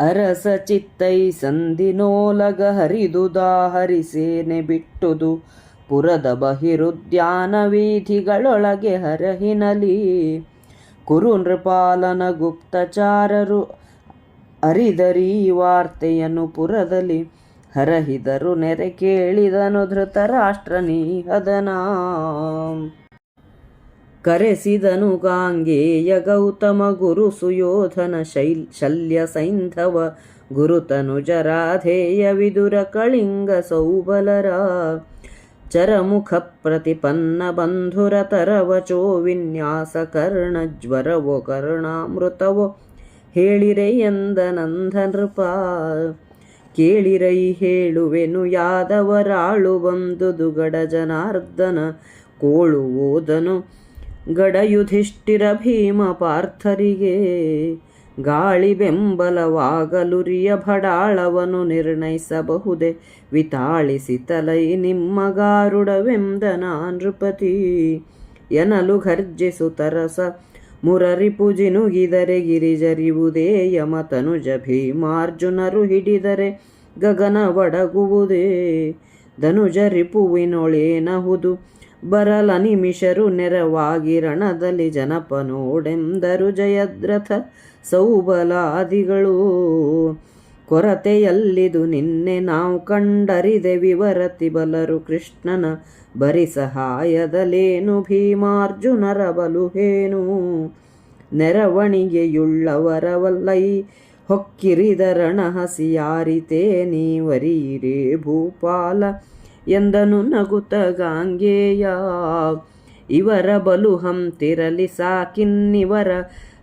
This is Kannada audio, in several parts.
ಅರಸ ಚಿತ್ತೈ ಸಂದಿನೋಲಗ ಹರಿದು ದಾಹರಿಸೇನೆ ಬಿಟ್ಟುದು. ಪುರದ ಬಹಿರುದ್ಯಾನ ವೀಧಿಗಳೊಳಗೆ ಹರಹಿನಲಿ. ಕುರು ನೃಪಾಲನ ಗುಪ್ತಚಾರರು ಅರಿದರಿ ವಾರ್ತೆಯನ್ನು ಪುರದಲ್ಲಿ. ಹರಹಿದರು ನೆರೆ ಕೇಳಿದನು ಧೃತರಾಷ್ಟ್ರನೀಹದನ ಕರೆಸಿದನು ಗಾಂಗೇಯ ಗೌತಮ ಗುರು ಸುಯೋಧನ ಶೈಲ್, ಶಲ್ಯ ಸೈಂಧವ ಗುರುತನುಜರಾಧೇಯ ವಿದುರ ಕಳಿಂಗ ಸೌಬಲರ ಚರಮುಖ ಪ್ರತಿಪನ್ನ ಬಂಧುರ ತರವಚೋ ವಿನ್ಯಾಸ ಕರ್ಣ ಜ್ವರವೋ ಕರ್ಣಾಮೃತವೋ ಹೇಳಿರೈ ಎಂದ ನಂದ ನೃಪ. ಕೇಳಿರೈ ಹೇಳುವೆನು ಯಾದವರಾಳು ಬಂದು ದುಗಡ ಜನಾರ್ದನ ಕೋಳು ಓದನು ಗಡ ಯುಧಿಷ್ಠಿರ ಭೀಮ ಪಾರ್ಥರಿಗೆ ಗಾಳಿ ಬೆಂಬಲವಾಗಲುರಿಯ ಭಡಾಳವನು ನಿರ್ಣಯಿಸಬಹುದೇ? ವಿತಾಳಿಸಿ ತಲೈ ನಿಮ್ಮ ಗಾರುಡವೆಂದನ ನೃಪತಿ. ಎನಲು ಘರ್ಜಿಸು ತರಸ ಮುರರಿಪು ಜಿನುಗಿದರೆ ಗಿರಿಜರಿವುದೇ ಯಮತನುಜ ಭೀಮಾರ್ಜುನರು ಹಿಡಿದರೆ ಗಗನ ಒಡಗುವುದೇ. ಧನುಜ ರಿಪುವಿನೊಳೇನಹುದು ಬರಲ ನಿಮಿಷರು ನೆರವಾಗಿ ರಣದಲ್ಲಿ ಜನಪ ನೋಡೆಂದರು ಜಯದ್ರಥ ಸೌಬಲಾದಿಗಳು. ಕೊರತೆಯಲ್ಲಿದು ನಿನ್ನೆ ನಾವು ಕಂಡರಿದೆ ವಿವರತಿ ಬಲರು ಕೃಷ್ಣನ ಬರಿ ಸಹಾಯದಲೇನು ಭೀಮಾರ್ಜುನರ ಬಲುಹೇನು ನೆರವಣಿಗೆಯುಳ್ಳವರವಲ್ಲೈ ಹೊಕ್ಕಿರಿದರಣ ಹಸಿಯಾರಿತೇ ನೀವರೀರೇ ಭೂಪಾಲ ಎಂದನು ನಗುತ ಗಾಂಗೇಯ. ಇವರ ಬಲು ಹಂತಿರಲಿ ಸಾಕಿನ್ನಿವರ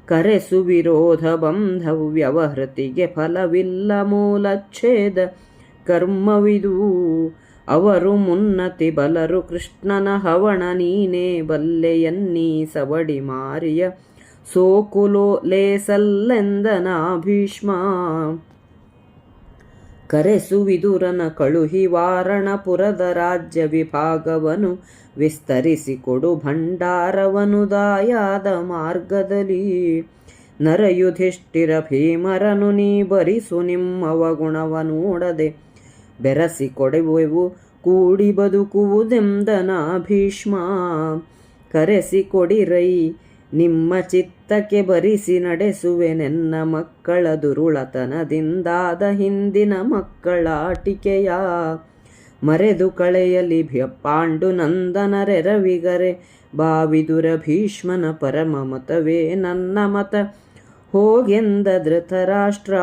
ಕರೆಸು ವಿರೋಧ ಬಂಧವ್ಯವಹೃತಿಗೆ ಫಲವಿಲ್ಲ ಮೂಲಚ್ಛೇದ ಕರ್ಮವಿದು. ಅವರು ಮುನ್ನತಿ ಬಲರು ಕೃಷ್ಣನ ಹವಣ ನೀನೇ ಬಲ್ಲೆಯನ್ನೀ ಸವಡಿ ಮಾರಿಯ ಸೋಕುಲೋ ಲೇಸಲ್ಲೆಂದನ ಭೀಷ್ಮ. ಕರೆಸು ವಿದುರನ ಕಳುಹಿ ವಾರಣಪುರದ ರಾಜ್ಯ ವಿಭಾಗವನು ವಿಸ್ತರಿಸಿಕೊಡು ಭಂಡಾರವನು ದಾಯಾದ ಮಾರ್ಗದಲ್ಲಿ. ನರಯುಧಿಷ್ಠಿರ ಭೀಮರನು ನೀ ಬರಿಸು ನಿಮ್ಮವ ಗುಣವ ನೋಡದೆ ಬೆರಸಿ ಕೊಡೆವೆವು ಕೂಡಿ ಬದುಕುವುದೆಂದನ ಭೀಷ್ಮ ಕರೆಸಿ ಕೊಡಿರೈ ನಿಮ್ಮ ಚಿತ್ತಕ್ಕೆ ಬರಿಸಿ ನಡೆಸುವೆನೆನ್ನ ಮಕ್ಕಳ ದುರುಳತನದಿಂದಾದ ಹಿಂದಿನ ಮಕ್ಕಳಾಟಿಕೆಯ ಮರೆದು ಕಳೆಯಲಿ ಪಾಂಡು ನಂದನರೆರವಿಗರೆ ಬಾವಿದುರ ಭೀಷ್ಮನ ಪರಮ ಮತವೇ ನನ್ನ ಮತ. ಹೋಗೆಂದ ಧೃತರಾಷ್ಟ್ರ,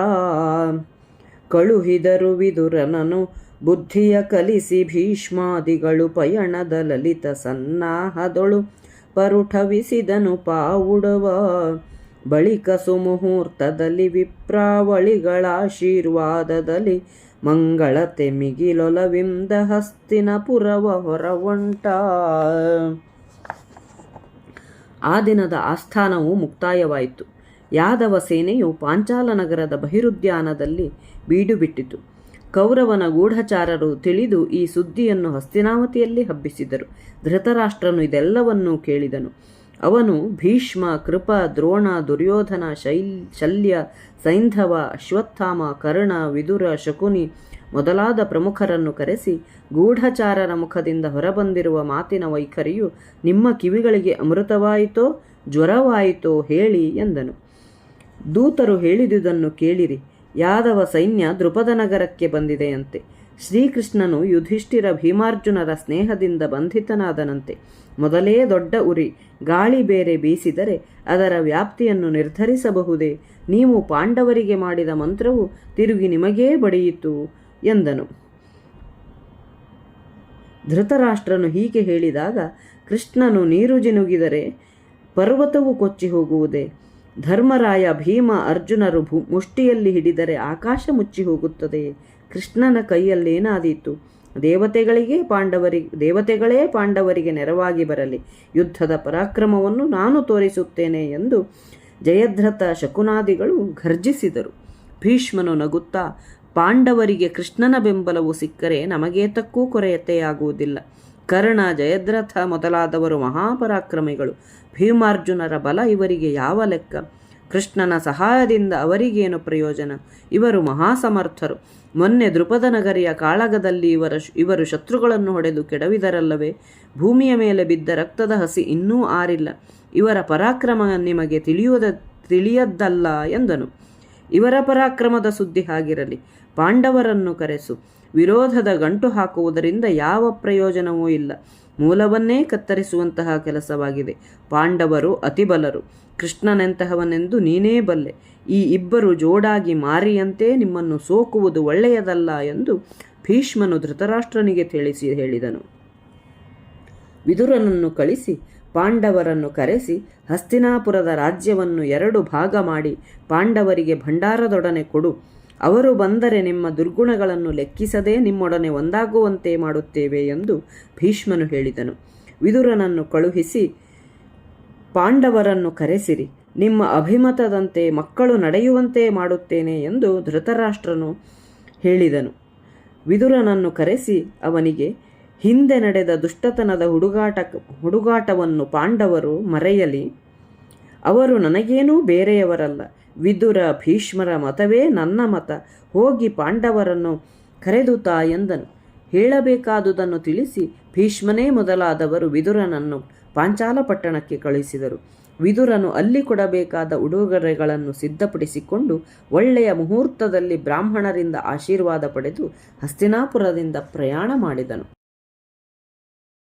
ಕಳುಹಿದರು ವಿದುರನನು ಬುದ್ಧಿಯ ಕಲಿಸಿ ಭೀಷ್ಮಾದಿಗಳು ಪಯಣದ ಲಲಿತ ಸನ್ನಾಹದೊಳು. ಪರುಠವಿಸಿದನು ಪಾವುಡವ. ಬಳಿಕ ಸುಮುಹೂರ್ತದಲ್ಲಿ ವಿಪ್ರಾವಳಿಗಳ ಆಶೀರ್ವಾದದಲ್ಲಿ ಮಂಗಳತೆ ಮಿಗಿಲೊಲವಿಂದ ಹಸ್ತಿನಪುರವ ಹೊರವಂಟ. ಆ ದಿನದ ಆಸ್ಥಾನವು ಮುಕ್ತಾಯವಾಯಿತು. ಯಾದವ ಸೇನೆಯು ಪಾಂಚಾಲ ನಗರದ ಬಹಿರುದ್ಯಾನದಲ್ಲಿ ಬೀಡು ಬಿಟ್ಟಿತು ಕೌರವನ ಗೂಢಚಾರರು ತಿಳಿದು ಈ ಸುದ್ದಿಯನ್ನು ಹಸ್ತಿನಾವತಿಯಲ್ಲಿ ಹಬ್ಬಿಸಿದರು. ಧೃತರಾಷ್ಟ್ರನು ಇದೆಲ್ಲವನ್ನೂ ಕೇಳಿದನು. ಅವನು ಭೀಷ್ಮ, ಕೃಪ, ದ್ರೋಣ, ದುರ್ಯೋಧನ, ಶೈಲ್, ಶಲ್ಯ, ಸೈಂಧವ, ಅಶ್ವತ್ಥಾಮ, ಕರ್ಣ, ವಿದುರ, ಶಕುನಿ ಮೊದಲಾದ ಪ್ರಮುಖರನ್ನು ಕರೆಸಿ ಗೂಢಚಾರರ ಮುಖದಿಂದ ಹೊರಬಂದಿರುವ ಮಾತಿನ ವೈಖರಿಯು ನಿಮ್ಮ ಕಿವಿಗಳಿಗೆ ಅಮೃತವಾಯಿತೋ, ಜ್ವರವಾಯಿತೋ ಹೇಳಿ ಎಂದನು. ದೂತರು ಹೇಳಿದುದನ್ನು ಕೇಳಿರಿ. ಯಾದವ ಸೈನ್ಯ ನಗರಕ್ಕೆ ಬಂದಿದೆಯಂತೆ. ಶ್ರೀಕೃಷ್ಣನು ಯುಧಿಷ್ಠಿರ ಭೀಮಾರ್ಜುನರ ಸ್ನೇಹದಿಂದ ಬಂಧಿತನಾದನಂತೆ. ಮೊದಲೇ ದೊಡ್ಡ ಉರಿ, ಗಾಳಿ ಬೇರೆ ಬೀಸಿದರೆ ಅದರ ವ್ಯಾಪ್ತಿಯನ್ನು ನಿರ್ಧರಿಸಬಹುದೇ? ನೀವು ಪಾಂಡವರಿಗೆ ಮಾಡಿದ ಮಂತ್ರವು ತಿರುಗಿ ನಿಮಗೇ ಬಡಿಯಿತು ಎಂದನು. ಧೃತರಾಷ್ಟ್ರನು ಹೀಗೆ ಹೇಳಿದಾಗ, ಕೃಷ್ಣನು ನೀರು ಜಿನುಗಿದರೆ ಪರ್ವತವು ಕೊಚ್ಚಿ ಹೋಗುವುದೇ? ಧರ್ಮರಾಯ ಭೀಮ ಅರ್ಜುನರು ಭೂ ಮುಷ್ಟಿಯಲ್ಲಿ ಹಿಡಿದರೆ ಆಕಾಶ ಮುಚ್ಚಿ ಹೋಗುತ್ತದೆ. ಕೃಷ್ಣನ ಕೈಯಲ್ಲೇನಾದೀತು ದೇವತೆಗಳಿಗೆ ಪಾಂಡವರಿ ದೇವತೆಗಳೇ ಪಾಂಡವರಿಗೆ ನೆರವಾಗಿ ಬರಲಿ. ಯುದ್ಧದ ಪರಾಕ್ರಮವನ್ನು ನಾನು ತೋರಿಸುತ್ತೇನೆ ಎಂದು ಜಯದ್ರಥ ಶಕುನಾದಿಗಳು ಘರ್ಜಿಸಿದರು. ಭೀಷ್ಮನು ನಗುತ್ತಾ, ಪಾಂಡವರಿಗೆ ಕೃಷ್ಣನ ಬೆಂಬಲವು ಸಿಕ್ಕರೆ ನಮಗೇತಕ್ಕೂ ಕೊರೆಯತೆಯಾಗುವುದಿಲ್ಲ ಕರ್ಣ ಜಯದ್ರಥ ಮೊದಲಾದವರು ಮಹಾಪರಾಕ್ರಮಿಗಳು. ಭೀಮಾರ್ಜುನರ ಬಲ ಇವರಿಗೆ ಯಾವ ಲೆಕ್ಕ? ಕೃಷ್ಣನ ಸಹಾಯದಿಂದ ಅವರಿಗೇನು ಪ್ರಯೋಜನ? ಇವರು ಮಹಾಸಮರ್ಥರು. ಮೊನ್ನೆ ದೃಪದ ನಗರಿಯ ಕಾಳಗದಲ್ಲಿ ಇವರ ಇವರು ಶತ್ರುಗಳನ್ನು ಹೊಡೆದು ಕೆಡವಿದರಲ್ಲವೇ? ಭೂಮಿಯ ಮೇಲೆ ಬಿದ್ದ ರಕ್ತದ ಹಸಿ ಇನ್ನೂ ಆರಿಲ್ಲ. ಇವರ ಪರಾಕ್ರಮ ನಿಮಗೆ ತಿಳಿಯುವುದ ತಿಳಿಯದ್ದಲ್ಲ ಎಂದನು. ಇವರ ಪರಾಕ್ರಮದ ಸುದ್ದಿ ಹಾಗಿರಲಿ. ಪಾಂಡವರನ್ನು ಕರೆಸು. ವಿರೋಧದ ಗಂಟು ಹಾಕುವುದರಿಂದ ಯಾವ ಪ್ರಯೋಜನವೂ ಇಲ್ಲ. ಮೂಲವನ್ನೇ ಕತ್ತರಿಸುವಂತಹ ಕೆಲಸವಾಗಿದೆ. ಪಾಂಡವರು ಅತಿಬಲರು ಕೃಷ್ಣನೆಂತಹವನೆಂದು ನೀನೇ ಬಲ್ಲೆ. ಈ ಇಬ್ಬರು ಜೋಡಾಗಿ ಮಾರಿಯಂತೆ ನಿಮ್ಮನ್ನು ಸೋಕುವುದು ಒಳ್ಳೆಯದಲ್ಲ ಎಂದು ಭೀಷ್ಮನು ಧೃತರಾಷ್ಟ್ರನಿಗೆ ತಿಳಿಸಿ ಹೇಳಿದನು. ವಿದುರನನ್ನು ಕಳಿಸಿ ಪಾಂಡವರನ್ನು ಕರೆಸಿ ಹಸ್ತಿನಾಪುರದ ರಾಜ್ಯವನ್ನು ಎರಡು ಭಾಗ ಮಾಡಿ ಪಾಂಡವರಿಗೆ ಭಂಡಾರದೊಡನೆ ಕೊಡು. ಅವರು ಬಂದರೆ ನಿಮ್ಮ ದುರ್ಗುಣಗಳನ್ನು ಲೆಕ್ಕಿಸದೆ ನಿಮ್ಮೊಡನೆ ಒಂದಾಗುವಂತೆ ಮಾಡುತ್ತೇವೆ ಎಂದು ಭೀಷ್ಮನು ಹೇಳಿದನು. ವಿದುರನನ್ನು ಕಳುಹಿಸಿ, ಪಾಂಡವರನ್ನು ಕರೆಸಿರಿ. ನಿಮ್ಮ ಅಭಿಮತದಂತೆ ಮಕ್ಕಳು ನಡೆಯುವಂತೆ ಮಾಡುತ್ತೇನೆ ಎಂದು ಧೃತರಾಷ್ಟ್ರನು ಹೇಳಿದನು. ವಿದುರನನ್ನು ಕರೆಸಿ ಅವನಿಗೆ ಹಿಂದೆ ನಡೆದ ದುಷ್ಟತನದ ಹುಡುಗಾಟ, ಹುಡುಗಾಟವನ್ನು ಪಾಂಡವರು ಮರೆಯಲಿ. ಅವರು ನನಗೇನೂ ಬೇರೆಯವರಲ್ಲ. ವಿದುರ, ಭೀಷ್ಮರ ಮತವೇ ನನ್ನ ಮತ. ಹೋಗಿ ಪಾಂಡವರನ್ನು ಕರೆದು ತಾ ಎಂದನು. ಹೇಳಬೇಕಾದುದನ್ನು ತಿಳಿಸಿ ಭೀಷ್ಮನೇ ಮೊದಲಾದವರು ವಿದುರನನ್ನು ಪಾಂಚಾಲ ಪಟ್ಟಣಕ್ಕೆ ಕಳುಹಿಸಿದರು. ವಿದುರನು ಅಲ್ಲಿ ಕೊಡಬೇಕಾದ ಉಡುಗೊರೆಗಳನ್ನು ಸಿದ್ಧಪಡಿಸಿಕೊಂಡು ಒಳ್ಳೆಯ ಮುಹೂರ್ತದಲ್ಲಿ ಬ್ರಾಹ್ಮಣರಿಂದ ಆಶೀರ್ವಾದ ಪಡೆದು ಹಸ್ತಿನಾಪುರದಿಂದ ಪ್ರಯಾಣ ಮಾಡಿದನು.